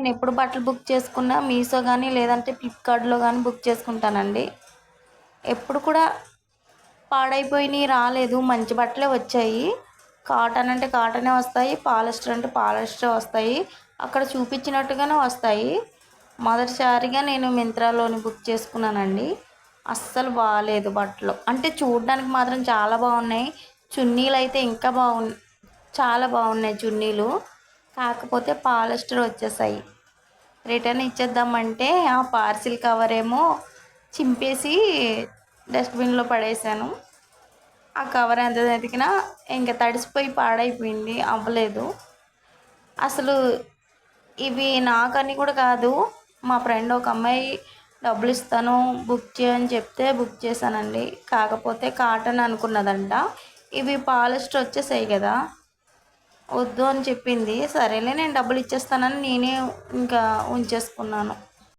నేను ఎప్పుడు బట్టలు బుక్ చేసుకున్నా మీషో కానీ లేదంటే ఫ్లిప్కార్ట్లో కానీ బుక్ చేసుకుంటానండి. ఎప్పుడు కూడా పాడైపోయినాయి రాలేదు. మంచి బట్టలే వచ్చాయి. కాటన్ అంటే కాటనే వస్తాయి పాలిస్టర్ అంటే పాలిస్టర్ వస్తాయి. అక్కడ చూపించినట్టుగానే వస్తాయి. మొదటిసారిగా నేను మింత్రాలోని బుక్ చేసుకున్నానండి. అస్సలు బాగాలేదు బట్టలు. అంటే చూడడానికి మాత్రం చాలా బాగున్నాయి. చున్నీలు అయితే ఇంకా బాగున్నాయి చాలా బాగున్నాయి చున్నీలు. కాకపోతే పాలిస్టర్ వచ్చేసాయి. రిటర్న్ ఇచ్చేద్దామంటే ఆ పార్సిల్ కవర్ ఏమో చింపేసి డస్ట్బిన్లో పడేసాను. ఆ కవర్ ఎంత వెతికినా ఇంకా తడిసిపోయి పాడైపోయింది అవ్వలేదు. అసలు ఇవి నాకని కూడా కాదు మా ఫ్రెండ్ ఒక అమ్మాయి డబ్బులు ఇస్తాను బుక్ చేయని చెప్తే బుక్ చేశానండి. కాకపోతే కాటన్ అనుకున్నదంట. ఇవి పాలిస్టర్ వచ్చేసాయి కదా. వద్దు అని చెప్పింది. సరేలే నేను డబ్బులు ఇచ్చేస్తానని నేనే ఇంకా ఉంచేసుకున్నాను.